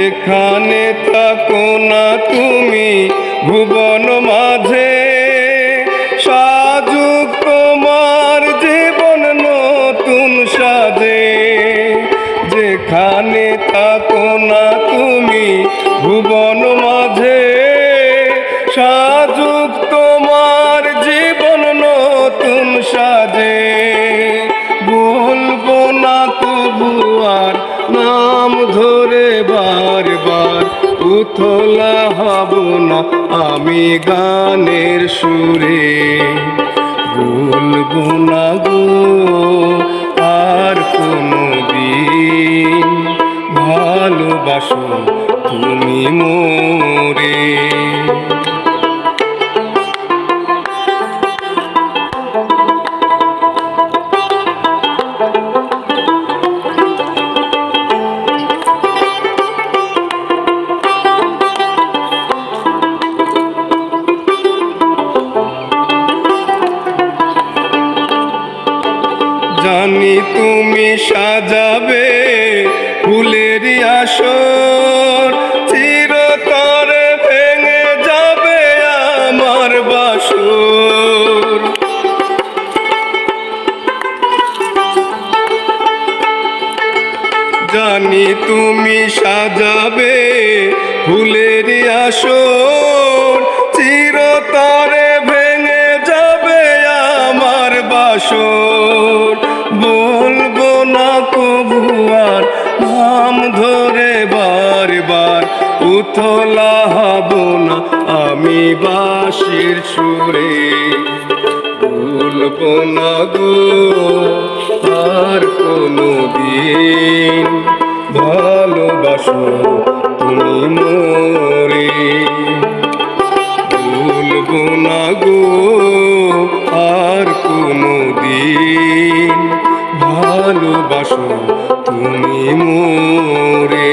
যেখানে থাকো না তুমি, ভুবন মাঝে। সাজুক তোমার জীবন নতুন সাজে। যেখানে থাকো না তুমি, ভুবন মাঝে। সাজুক উথলা হব না আমি গানের সুরে। বলব না গো, আর কোনো দিন ভালোবাসো তুমি মোরে। জানি তুমি সাজাবে ফুলের আসর। চিরতরে ভেঙে যাবে আমার বাসর। জানি তুমি সাজাবে ফুলের আসর। চিরতরে ভেঙে যাবে আমার বাসর। উথলা হব না আমি বাঁশির সুরে। ভুলবো না গো, আর কোনো দিন ভালোবাসো তুমি মোরে। ভুলবো না গো, আর কোনো দিন ভালোবাসো তুমি মোরে।